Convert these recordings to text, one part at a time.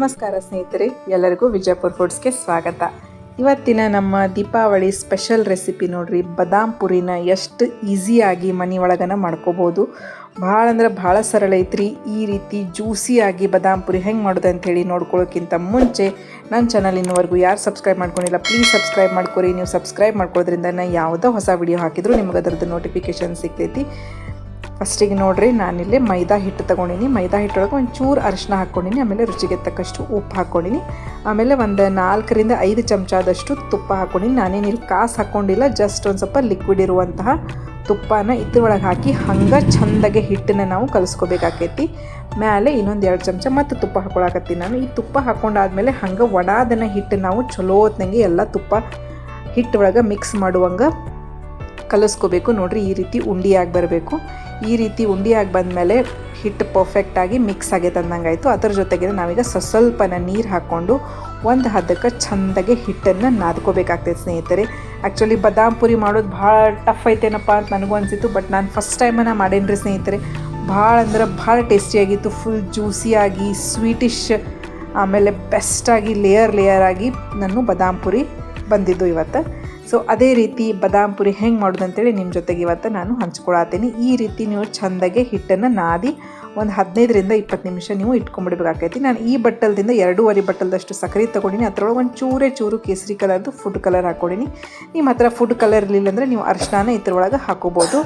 ನಮಸ್ಕಾರ ಸ್ನೇಹಿತರೆ, ಎಲ್ಲರಿಗೂ ವಿಜಯಪುರ ಫುಡ್ಸ್ಗೆ ಸ್ವಾಗತ. ಇವತ್ತಿನ ನಮ್ಮ ದೀಪಾವಳಿ ಸ್ಪೆಷಲ್ ರೆಸಿಪಿ ನೋಡ್ರಿ, ಬದಾಮ್ ಪುರಿನ ಎಷ್ಟು ಈಸಿಯಾಗಿ ಮನೆ ಒಳಗನ ಮಾಡ್ಕೋಬೋದು. ಭಾಳ ಅಂದ್ರೆ ಭಾಳ ಸರಳ ಐತ್ರಿ, ಈ ರೀತಿ ಜ್ಯೂಸಿಯಾಗಿ ಬದಾಮ್ ಪುರಿ ಹೆಂಗೆ ಮಾಡೋದು ಹೇಳಿ ನೋಡ್ಕೊಳ್ಳೋಕ್ಕಿಂತ ಮುಂಚೆ ನನ್ನ ಚಾನಲ್ ಇನ್ನುವರೆಗೂ ಯಾರು ಸಬ್ಸ್ಕ್ರೈಬ್ ಮಾಡ್ಕೊಂಡಿಲ್ಲ ಪ್ಲೀಸ್ ಸಬ್ಸ್ಕ್ರೈಬ್ ಮಾಡ್ಕೊರಿ. ನೀವು ಸಬ್ಸ್ಕ್ರೈಬ್ ಮಾಡ್ಕೊಳ್ಳೋದ್ರಿಂದ ನಾ ಯಾವುದೋ ಹೊಸ ವಿಡಿಯೋ ಹಾಕಿದ್ರು ನಿಮ್ಗೆ ಅದರದ್ದು ನೋಟಿಫಿಕೇಶನ್ ಸಿಗ್ತೈತಿ. ಫಸ್ಟಿಗೆ ನೋಡ್ರಿ, ನಾನಿಲ್ಲಿ ಮೈದಾ ಹಿಟ್ಟು ತೊಗೊಂಡಿನಿ. ಮೈದಾ ಹಿಟ್ಟೊಳಗೆ ಒಂದು ಚೂರು ಅರಿಶಿನ ಹಾಕ್ಕೊಂಡಿನಿ, ಆಮೇಲೆ ರುಚಿಗೆ ತಕ್ಕಷ್ಟು ಉಪ್ಪು ಹಾಕ್ಕೊಂಡಿನಿ. ಆಮೇಲೆ ಒಂದು ನಾಲ್ಕರಿಂದ ಐದು ಚಮಚದಷ್ಟು ತುಪ್ಪ ಹಾಕ್ಕೊಂಡಿನಿ. ನಾನೇನು ಇಲ್ಲಿ ಕಾಸು ಹಾಕ್ಕೊಂಡಿಲ್ಲ, ಜಸ್ಟ್ ಒಂದು ಸ್ವಲ್ಪ ಲಿಕ್ವಿಡ್ ಇರುವಂತಹ ತುಪ್ಪನ ಇದ್ರೊಳಗೆ ಹಾಕಿ ಹಂಗೆ ಚಂದಾಗೆ ಹಿಟ್ಟನ್ನ ನಾವು ಕಲಿಸ್ಕೋಬೇಕಾಕೈತಿ. ಮೇಲೆ ಇನ್ನೊಂದು ಎರಡು ಚಮಚ ಮತ್ತು ತುಪ್ಪ ಹಾಕೊಳಕತ್ತೀನಿ ನಾನು. ಈ ತುಪ್ಪ ಹಾಕೊಂಡಾದ್ಮೇಲೆ ಹಂಗೆ ಒಡಾದನ ಹಿಟ್ಟು ನಾವು ಚಲೋ ಹೊತ್ನಂಗೆ ಎಲ್ಲ ತುಪ್ಪ ಹಿಟ್ಟೊಳಗೆ ಮಿಕ್ಸ್ ಮಾಡುವಂಗೆ ಕಲಿಸ್ಕೋಬೇಕು. ನೋಡ್ರಿ ಈ ರೀತಿ ಉಂಡಿಯಾಗಿ ಬರಬೇಕು. ಈ ರೀತಿ ಉಂಡಿಯಾಗಿ ಬಂದಮೇಲೆ ಹಿಟ್ಟು ಪರ್ಫೆಕ್ಟಾಗಿ ಮಿಕ್ಸ್ ಆಗೈತೆ ಅಂದಂಗೆ ಆಯಿತು ಅದರ ಜೊತೆಗೆ ನಾವೀಗ ಸ್ವಲ್ಪನ ನೀರು ಹಾಕ್ಕೊಂಡು ಒಂದು ಹದಕ್ಕೆ ಚಂದಾಗೆ ಹಿಟ್ಟನ್ನು ನಾದ್ಕೋಬೇಕಾಗ್ತೈತೆ ಸ್ನೇಹಿತರೆ. ಆ್ಯಕ್ಚುಲಿ ಬದಾಮ್ ಪುರಿ ಮಾಡೋದು ಭಾಳ ಟಫ್ ಐತೇನಪ್ಪ ಅಂತ ನನಗೂ ಅನಿಸಿತ್ತು ಬಟ್ ನಾನು ಫಸ್ಟ್ ಟೈಮನ್ನು ಮಾಡೇನ್ರಿ ಸ್ನೇಹಿತರೆ. ಭಾಳ ಅಂದ್ರೆ ಭಾಳ ಟೇಸ್ಟಿಯಾಗಿತ್ತು ಫುಲ್ ಜ್ಯೂಸಿಯಾಗಿ ಸ್ವೀಟಿಶ್ ಆಮೇಲೆ ಬೆಸ್ಟಾಗಿ ಲೇಯರ್ ಲೇಯರ್ ಆಗಿ ನಾನು ಬದಾಮ್ ಪುರಿ ಬಂದಿದ್ದು ಇವತ್ತು. ಸೊ ಅದೇ ರೀತಿ ಬದಾಮ್ ಪುರಿ ಹೆಂಗೆ ಮಾಡೋದು ಅಂತೇಳಿ ನಿಮ್ಮ ಜೊತೆಗೆ ಇವತ್ತು ನಾನು ಹಂಚ್ಕೊಳತ್ತೀನಿ. ಈ ರೀತಿ ನೀವು ಚಂದಗೆ ಹಿಟ್ಟನ್ನು ನಾದಿ ಒಂದು ಹದಿನೈದರಿಂದ ಇಪ್ಪತ್ತು ನಿಮಿಷ ನೀವು ಇಟ್ಕೊಂಡ್ಬಿಡ್ಬೇಕಾಗೈತಿ. ನಾನು ಈ ಬಟ್ಟಲ್ದಿಂದ ಎರಡೂವರೆ ಬಟ್ಟಲ್ದಷ್ಟು ಸಕ್ಕರೆ ತೊಗೊಂಡಿನಿ. ಅದರೊಳಗೆ ಒಂದು ಚೂರೇ ಚೂರು ಕೇಸರಿ ಕಲರ್ದು ಫುಡ್ ಕಲರ್ ಹಾಕೊಂಡಿನಿ ನಿಮ್ಮ ಹತ್ರ ಫುಡ್ ಕಲರ್ ಇರಲಿಲ್ಲ ಅಂದರೆ ನೀವು ಅರಿಶಿನ ಇದ್ರೊಳಗೆ ಹಾಕೋಬೋದು.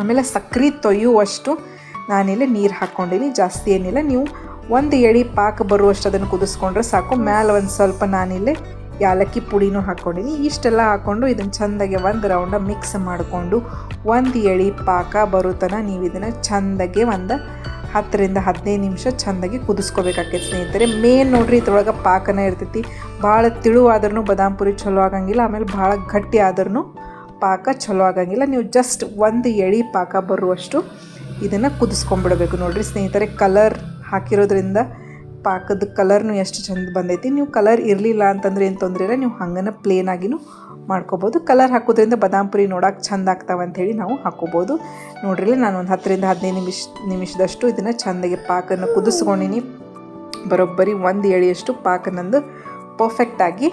ಆಮೇಲೆ ಸಕ್ಕರೆ ತೊಯ್ಯುವಷ್ಟು ನಾನಿಲ್ಲಿ ನೀರು ಹಾಕ್ಕೊಂಡಿನಿ. ಜಾಸ್ತಿ ಏನಿಲ್ಲ. ನೀವು ಒಂದು ಎಳಿ ಪಾಕ ಬರುವಷ್ಟು ಅದನ್ನು ಕುದಿಸ್ಕೊಂಡ್ರೆ ಸಾಕು. ಮ್ಯಾಲೆ ಒಂದು ಸ್ವಲ್ಪ ನಾನಿಲ್ಲಿ ಯಾಲಕ್ಕಿ ಪುಡಿನೂ ಹಾಕ್ಕೊಂಡಿನಿ ಇಷ್ಟೆಲ್ಲ ಹಾಕ್ಕೊಂಡು ಇದನ್ನು ಚೆಂದಾಗೆ ಒಂದು ರೌಂಡ ಮಿಕ್ಸ್ ಮಾಡಿಕೊಂಡು ಒಂದು ಎಳಿ ಪಾಕ ಬರೋ ನೀವು ಇದನ್ನು ಚೆಂದಾಗೆ ಒಂದು ಹತ್ತರಿಂದ ಹದಿನೈದು ನಿಮಿಷ ಚೆಂದಾಗಿ ಕುದಿಸ್ಕೋಬೇಕಾಕೈತೆ ಸ್ನೇಹಿತರೆ. ಮೇನ್ ನೋಡ್ರಿ ಇದ್ರೊಳಗೆ ಪಾಕನೇ ಇರ್ತೈತಿ. ಭಾಳ ತಿಳುವಾದ್ರೂ ಬಾದಾಮ್ ಪುರಿ ಚಲೋ ಆಗಂಗಿಲ್ಲ. ಆಮೇಲೆ ಭಾಳ ಗಟ್ಟಿ ಆದ್ರೂ ಪಾಕ ಚಲೋ ಆಗಂಗಿಲ್ಲ. ನೀವು ಜಸ್ಟ್ ಒಂದು ಎಳಿ ಪಾಕ ಬರುವಷ್ಟು ಇದನ್ನು ಕುದಿಸ್ಕೊಂಬಿಡ್ಬೇಕು ನೋಡ್ರಿ ಸ್ನೇಹಿತರೆ. ಕಲರ್ ಹಾಕಿರೋದ್ರಿಂದ ಪಾಕದ ಕಲರ್ನು ಎಷ್ಟು ಚಂದ ಬಂದೈತಿ. ನೀವು ಕಲರ್ ಇರಲಿಲ್ಲ ಅಂತಂದ್ರೆ ಏನು ತೊಂದರೆ ಇಲ್ಲ. ನೀವು ಹಂಗನ ಪ್ಲೇನ್ ಆಗಿನೂ ಮಾಡ್ಕೋಬೋದು. ಕಲರ್ ಹಾಕೋದ್ರಿಂದ ಬಾದಾಮ್ ಪುರಿ ನೋಡೋಕೆ ಚಂದ ಆಗ್ತಾವೆ ಅಂಥೇಳಿ ನಾವು ಹಾಕೋಬೋದು. ನೋಡ್ರಿ ನಾನು ಒಂದು ಹತ್ತರಿಂದ ಹದಿನೈದು ನಿಮಿಷ, ನಿಮಿಷದಷ್ಟು ಇದನ್ನು ಚೆಂದಾಗಿ ಪಾಕನ್ನು ಕುದಿಸ್ಕೊಂಡಿನಿ. ಬರೋಬ್ಬರಿ ಒಂದು ಎಳೆಯಷ್ಟು ಪಾಕ ನಂದು ಪರ್ಫೆಕ್ಟಾಗಿ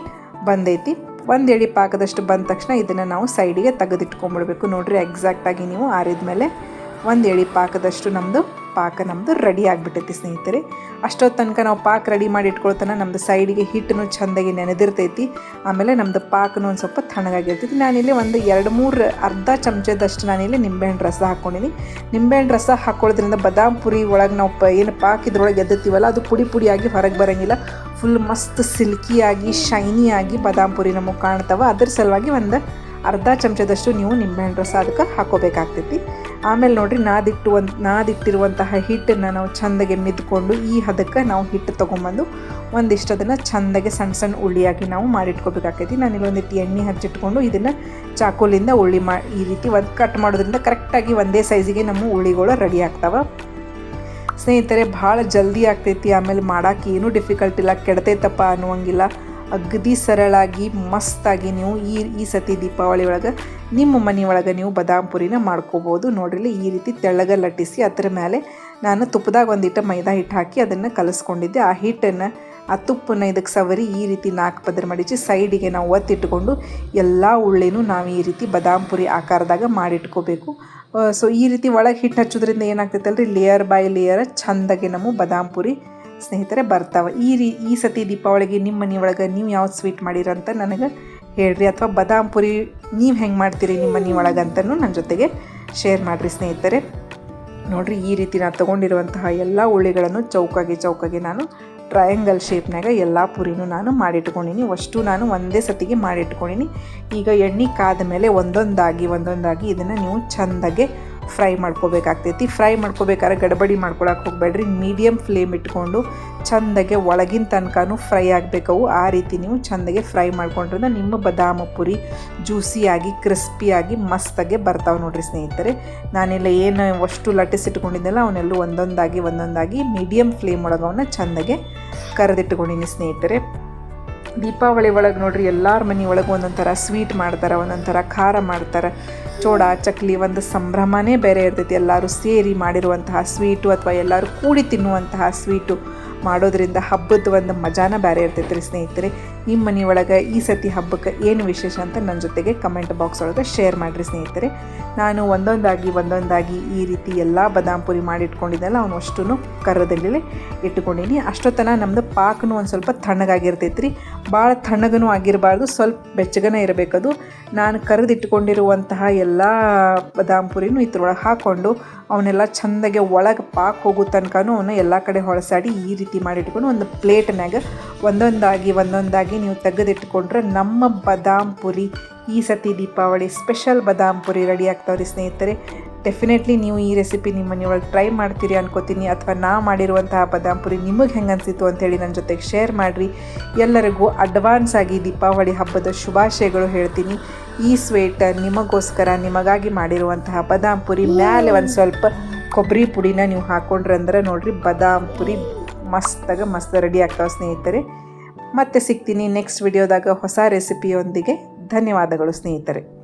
ಬಂದೈತಿ. ಒಂದು ಎಳೆ ಪಾಕದಷ್ಟು ಬಂದ ತಕ್ಷಣ ಇದನ್ನು ನಾವು ಸೈಡಿಗೆ ತೆಗೆದಿಟ್ಕೊಂಡ್ಬಿಡ್ಬೇಕು ನೋಡ್ರಿ ಎಕ್ಸಾಕ್ಟಾಗಿ ನೀವು ಆರಿದ ಮೇಲೆ ಒಂದು ಎಳೆ ಪಾಕದಷ್ಟು ನಮ್ಮದು ಪಾಕ ನಮ್ಮದು ರೆಡಿ ಆಗಿಬಿಟ್ಟೈತಿ ಸ್ನೇಹಿತರೆ. ಅಷ್ಟೊತ್ತು ತನಕ ನಾವು ಪಾಕ ರೆಡಿ ಮಾಡಿ ಇಟ್ಕೊಳ್ತಾನೆ ನಮ್ಮದು ಸೈಡಿಗೆ ಹಿಟ್ಟನ್ನು ಚೆಂದಾಗಿ ನೆನೆದಿರ್ತೈತಿ. ಆಮೇಲೆ ನಮ್ಮದು ಪಾಕನೂ ಒಂದು ಸ್ವಲ್ಪ ತಣ್ಣಗಾಗಿರ್ತೈತಿ. ನಾನಿಲ್ಲಿ ಒಂದು ಎರಡು ಮೂರು ಅರ್ಧ ಚಮಚದಷ್ಟು ನಾನಿಲ್ಲಿ ನಿಂಬೆಹಣ್ಣು ರಸ ಹಾಕ್ಕೊಂಡಿನಿ ನಿಂಬೆಹಣ್ಣು ರಸ ಹಾಕ್ಕೊಳ್ಳೋದ್ರಿಂದ ಬದಾಮ್ ಪುರಿ ಒಳಗೆ ನಾವು ಪ ಏನು ಪಾಕ ಇದ್ರೊಳಗೆ ಎದ್ದುತ್ತೀವಲ್ಲ ಅದು ಪುಡಿ ಪುಡಿಯಾಗಿ ಹೊರಗೆ ಬರೋಂಗಿಲ್ಲ. ಫುಲ್ ಮಸ್ತ್ ಸಿಲ್ಕಿಯಾಗಿ ಶೈನಿಯಾಗಿ ಬದಾಮ್ ಪುರಿ ನಮಗೆ ಕಾಣ್ತಾವೆ ಅದ್ರ ಸಲುವಾಗಿ ಒಂದು ಅರ್ಧ ಚಮಚದಷ್ಟು ನೀವು ನಿಂಬೆಹಣ್ಣು ರಸ ಅದಕ್ಕೆ ಹಾಕೋಬೇಕಾಗ್ತೈತಿ. ಆಮೇಲೆ ನೋಡಿರಿ ನಾದಿಟ್ಟು ಒಂದು ನಾದಿಟ್ಟಿರುವಂತಹ ಹಿಟ್ಟನ್ನು ನಾವು ಚಂದಗೆ ಮಿದ್ಕೊಂಡು ಈ ಹದಕ್ಕೆ ನಾವು ಹಿಟ್ಟು ತೊಗೊಂಬಂದು ಒಂದಿಷ್ಟು ಅದನ್ನು ಚಂದಗೆ ಸಣ್ಣ ಸಣ್ಣ ಉಳ್ಳಿಯಾಗಿ ನಾವು ಮಾಡಿಟ್ಕೋಬೇಕಾಗ್ತೈತಿ. ನಾನು ಇಲ್ಲೊಂದಿಟ್ಟು ಎಣ್ಣೆ ಹಚ್ಚಿಟ್ಕೊಂಡು ಇದನ್ನು ಚಾಕುಲಿಂದ ಉಳ್ಳಿ ಮಾ, ಈ ರೀತಿ ಒಂದು ಕಟ್ ಮಾಡೋದ್ರಿಂದ ಕರೆಕ್ಟಾಗಿ ಒಂದೇ ಸೈಜಿಗೆ ನಮ್ಮ ಉಳ್ಳಿಗಳು ರೆಡಿ ಆಗ್ತಾವೆ. ಸ್ನೇಹಿತರೆ, ಭಾಳ ಜಲ್ದಿ ಆಗ್ತೈತಿ, ಆಮೇಲೆ ಮಾಡೋಕೆ ಏನೂ ಡಿಫಿಕಲ್ಟ್ ಇಲ್ಲ, ಕೆಡ್ತೈತಪ್ಪ ಅನ್ನುವಂಗಿಲ್ಲ. ಅಗದಿ ಸರಳಾಗಿ, ಮಸ್ತಾಗಿ ನೀವು ಈ ಈ ಸತಿ ದೀಪಾವಳಿ ಒಳಗೆ ನಿಮ್ಮ ಮನೆ ಒಳಗೆ ನೀವು ಬದಾಮ್ ಪುರಿನ ಮಾಡ್ಕೋಬೋದು. ನೋಡ್ರಿ ಈ ರೀತಿ ತೆಳ್ಳಗೆ ಲಟ್ಟಿಸಿ, ಅದರ ಮೇಲೆ ನಾನು ತುಪ್ಪದಾಗ ಒಂದಿಟ್ಟು ಮೈದಾ ಹಿಟ್ಟು ಹಾಕಿ ಅದನ್ನು ಕಲಿಸ್ಕೊಂಡಿದ್ದೆ. ಆ ಹಿಟ್ಟನ್ನು, ಆ ತುಪ್ಪನ ಇದಕ್ಕೆ ಸವರಿ ಈ ರೀತಿ ನಾಲ್ಕು ಪದರ ಮಡಿಸಿ ಸೈಡಿಗೆ ನಾವು ಒತ್ತಿಟ್ಕೊಂಡು ಎಲ್ಲ ಉಳ್ಳಿನೂ ನಾವು ಈ ರೀತಿ ಬದಾಮ್ ಪುರಿ ಆಕಾರದಾಗ ಮಾಡಿಟ್ಕೋಬೇಕು. ಸೊ ಈ ರೀತಿ ಒಳಗೆ ಹಿಟ್ಟು ಹಚ್ಚೋದ್ರಿಂದ ಏನಾಗ್ತೈತಲ್ರಿ? ಲೇಯರ್ ಬೈ ಲೇಯರ್ ಚೆಂದಾಗಿ ನಮ್ಮ ಬದಾಮ್ ಪುರಿ ಸ್ನೇಹಿತರೆ, ಬರ್ತಾವೆ. ಈ ರೀ, ಈ ಸತಿ ದೀಪಾವಳಿಗೆ ನಿಮ್ಮ ಮನೆ ಒಳಗೆ ನೀವು ಯಾವ್ದು ಸ್ವೀಟ್ ಮಾಡಿರಂತ ನನಗೆ ಹೇಳ್ರಿ. ಅಥವಾ ಬದಾಮ್ ಪುರಿ ನೀವು ಹೆಂಗೆ ಮಾಡ್ತೀರಿ ನಿಮ್ಮ ಮನೆ ಒಳಗೆ ಅಂತಲೂ ನನ್ನ ಜೊತೆಗೆ ಶೇರ್ ಮಾಡಿರಿ ಸ್ನೇಹಿತರೆ. ನೋಡಿರಿ, ಈ ರೀತಿ ನಾನು ತೊಗೊಂಡಿರುವಂತಹ ಎಲ್ಲ ಉಳ್ಳಿಗಳನ್ನು ಚೌಕಾಗಿ ಚೌಕಾಗಿ ನಾನು ಟ್ರಯಾಂಗಲ್ ಶೇಪ್ನಾಗ ಎಲ್ಲ ಪುರಿನೂ ನಾನು ಮಾಡಿಟ್ಕೊಂಡಿನಿ. ಅಷ್ಟು ನಾನು ಒಂದೇ ಸತಿಗೆ ಮಾಡಿಟ್ಕೊಂಡಿನಿ. ಈಗ ಎಣ್ಣೆ ಕಾದ ಮೇಲೆ ಒಂದೊಂದಾಗಿ ಒಂದೊಂದಾಗಿ ಇದನ್ನು ನೀವು ಚೆಂದಾಗೆ ಫ್ರೈ ಮಾಡ್ಕೋಬೇಕಾಗ್ತೈತಿ. ಫ್ರೈ ಮಾಡ್ಕೋಬೇಕಾದ್ರೆ ಗಡಬಡಿ ಮಾಡ್ಕೊಳಕ್ಕೆ ಹೋಗಬೇಡ್ರಿ. ಮೀಡಿಯಮ್ ಫ್ಲೇಮ್ ಇಟ್ಕೊಂಡು ಚಂದಗೆ ಒಳಗಿನ ತನಕನೂ ಫ್ರೈ ಆಗಬೇಕು ಆ ರೀತಿ ನೀವು ಚಂದಗೆ ಫ್ರೈ ಮಾಡ್ಕೊಂಡ್ರಿಂದ ನಿಮ್ಮ ಬದಾಮ ಪುರಿ ಜ್ಯೂಸಿಯಾಗಿ, ಕ್ರಿಸ್ಪಿಯಾಗಿ, ಮಸ್ತಾಗೆ ಬರ್ತಾವೆ ನೋಡ್ರಿ ಸ್ನೇಹಿತರೆ. ನಾನೆಲ್ಲ ಏನು ಅಷ್ಟು ಲಟ್ಟಿಸಿಟ್ಕೊಂಡಿದ್ದೆಲ್ಲ ಅವನ್ನೆಲ್ಲ ಒಂದೊಂದಾಗಿ ಒಂದೊಂದಾಗಿ ಮೀಡಿಯಮ್ ಫ್ಲೇಮ್ ಒಳಗೆ ಅವನ್ನ ಚಂದಗೆ ಕರೆದಿಟ್ಕೊಂಡಿನಿ ಸ್ನೇಹಿತರೆ. ದೀಪಾವಳಿ ಒಳಗೆ ನೋಡ್ರಿ, ಎಲ್ಲರ ಮನೆ ಒಳಗೆ ಒಂದೊಂದು ಥರ ಸ್ವೀಟ್ ಮಾಡ್ತಾರೆ ಒಂದೊಂದು ಥರ ಖಾರ ಮಾಡ್ತಾರೆ. ಚೋಡ ಚಕ್ಲಿ ಒಂದು ಸಂಭ್ರಮನೇ ಬೇರೆ ಇರ್ತೈತಿ. ಎಲ್ಲರೂ ಸೇರಿ ಮಾಡಿರುವಂತಹ ಸ್ವೀಟು ಅಥವಾ ಎಲ್ಲರೂ ಕೂಡಿ ತಿನ್ನುವಂತಹ ಸ್ವೀಟು ಮಾಡೋದ್ರಿಂದ ಹಬ್ಬದ ಒಂದು ಮಜಾನ ಬೇರೆ ಇರ್ತೈತೆ ರೀ ಸ್ನೇಹಿತರೆ. ನಿಮ್ಮ ಒಳಗೆ ಈ ಸತಿ ಹಬ್ಬಕ್ಕೆ ಏನು ವಿಶೇಷ ಅಂತ ನನ್ನ ಜೊತೆಗೆ ಕಮೆಂಟ್ ಬಾಕ್ಸ್ ಒಳಗೆ ಶೇರ್ ಮಾಡಿರಿ ಸ್ನೇಹಿತರೆ. ನಾನು ಒಂದೊಂದಾಗಿ ಒಂದೊಂದಾಗಿ ಈ ರೀತಿ ಎಲ್ಲ ಬದಾಮ್ ಪುರಿ ಮಾಡಿಟ್ಕೊಂಡಿದ್ದೆಲ್ಲ ಅವನು ಅಷ್ಟೂ ಕರ್ರದಲ್ಲಿ ಇಟ್ಕೊಂಡೀನಿ ಅಷ್ಟೊತ್ತನ ನಮ್ಮದು ಪಾಕನು ಒಂದು ಸ್ವಲ್ಪ ತಣ್ಣಗಾಗಿರ್ತೈತೆ ರೀ ಭಾಳ ತಣ್ಣಗೂ ಆಗಿರಬಾರ್ದು, ಸ್ವಲ್ಪ ಬೆಚ್ಚಗನೇ ಇರಬೇಕದು. ನಾನು ಕರೆದಿಟ್ಕೊಂಡಿರುವಂತಹ ಎಲ್ಲ ಬದಾಮ್ ಪುರಿನೂ ಇದ್ರೊಳಗೆ ಹಾಕ್ಕೊಂಡು ಅವನ್ನೆಲ್ಲ ಚೆಂದಾಗೆ ಒಳಗೆ ಪಾಕ್ ಹೋಗೋ ತನಕನೂ ಅವನ್ನ ಎಲ್ಲ ಕಡೆ ಹೊಳಸಾಡಿ ಈ ರೀತಿ ಮಾಡಿಟ್ಕೊಂಡು ಒಂದು ಪ್ಲೇಟ್ನಾಗ ಒಂದೊಂದಾಗಿ ಒಂದೊಂದಾಗಿ ನೀವು ತೆಗೆದಿಟ್ಕೊಂಡ್ರೆ ನಮ್ಮ ಬದಾಮ್ ಪುರಿ ಈ ಸತಿ ದೀಪಾವಳಿ ಸ್ಪೆಷಲ್ ಬದಾಮ್ ಪುರಿ ರೆಡಿ ಆಗ್ತಾವ್ರಿ ಸ್ನೇಹಿತರೆ. ಡೆಫಿನೆಟ್ಲಿ ನೀವು ಈ ರೆಸಿಪಿ ನಿಮ್ಮ ಮನೆಯೊಳಗೆ ಟ್ರೈ ಮಾಡ್ತೀರಿ ಅನ್ಕೋತೀನಿ ಅಥವಾ ನಾ ಮಾಡಿರುವಂತಹ ಬದಾಮ್ ಪುರಿ ನಿಮಗೆ ಹೆಂಗೆ ಅನಿಸಿತು ಅಂತೇಳಿ ನನ್ನ ಜೊತೆಗೆ ಶೇರ್ ಮಾಡಿರಿ. ಎಲ್ಲರಿಗೂ ಅಡ್ವಾನ್ಸ್ ಆಗಿ ದೀಪಾವಳಿ ಹಬ್ಬದ ಶುಭಾಶಯಗಳು ಹೇಳ್ತೀನಿ. ಈ ಸ್ವೀಟ್ ನಿಮಗೋಸ್ಕರ ನಿಮಗಾಗಿ ಮಾಡಿರುವಂತಹ ಬದಾಮ್ ಪುರಿ ಮೇಲೆ ಒಂದು ಸ್ವಲ್ಪ ಕೊಬ್ಬರಿ ಪುಡಿನ ನೀವು ಹಾಕ್ಕೊಂಡ್ರೆ ಅಂದ್ರೆ ನೋಡಿರಿ ಬದಾಮ್ ಪುರಿ ಮಸ್ತಾಗ ಮಸ್ತ್ ರೆಡಿ ಆಗ್ತಾವೆ ಸ್ನೇಹಿತರೆ. ಮತ್ತೆ ಸಿಗ್ತೀನಿ ನೆಕ್ಸ್ಟ್ ವಿಡಿಯೋದಾಗ ಹೊಸ ರೆಸಿಪಿಯೊಂದಿಗೆ ಧನ್ಯವಾದಗಳು ಸ್ನೇಹಿತರೆ.